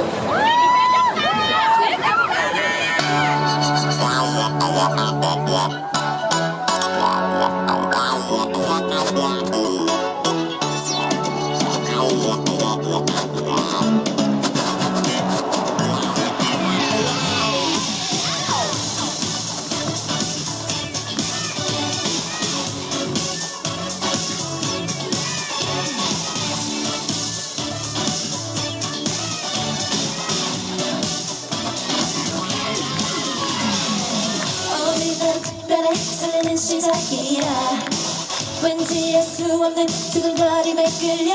Wow. 순간에 설레는 시작이야. 왠지 알 수 없는 두근거림에 끌려.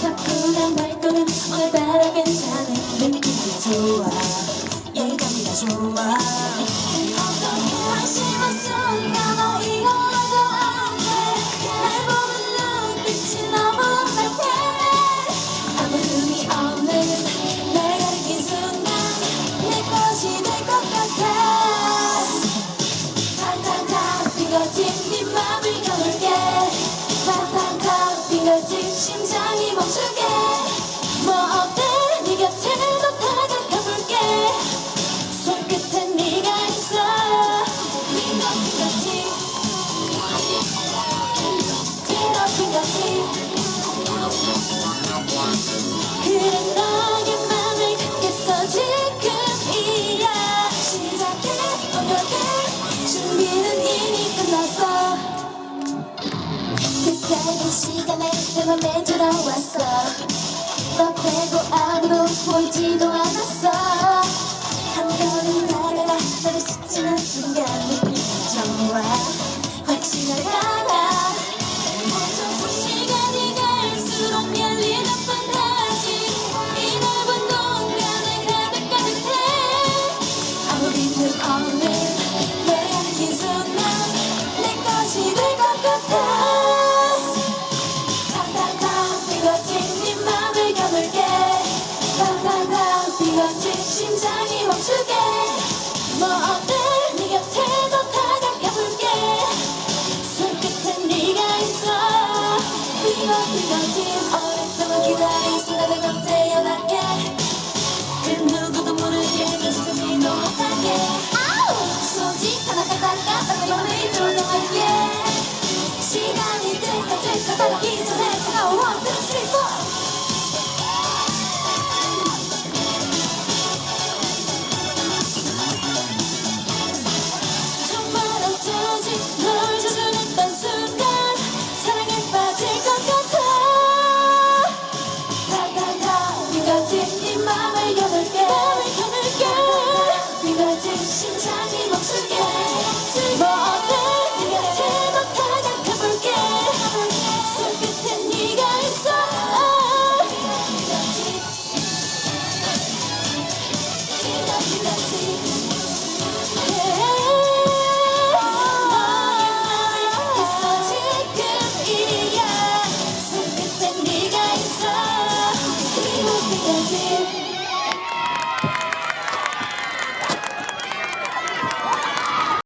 사쿠란 발걸음 오늘따라 괜찮은 느낌이 좋아. 여기까지가 좋아. 시간에 내맘 들어왔어. 너 빼고 아무도 보이지도 않았어. 해줄게 뭐 어때 네 곁에 더 다가가볼게 손끝에 네가 있어 위로 휘어진 오랫동안 기다린 순간을 덮대어나게 그 누구도 모르게 미치지도 못하게 소지 하나 갖다가 딱 내 맘에 일로 나갈게 시간이 들까 들까 달기 Brasil.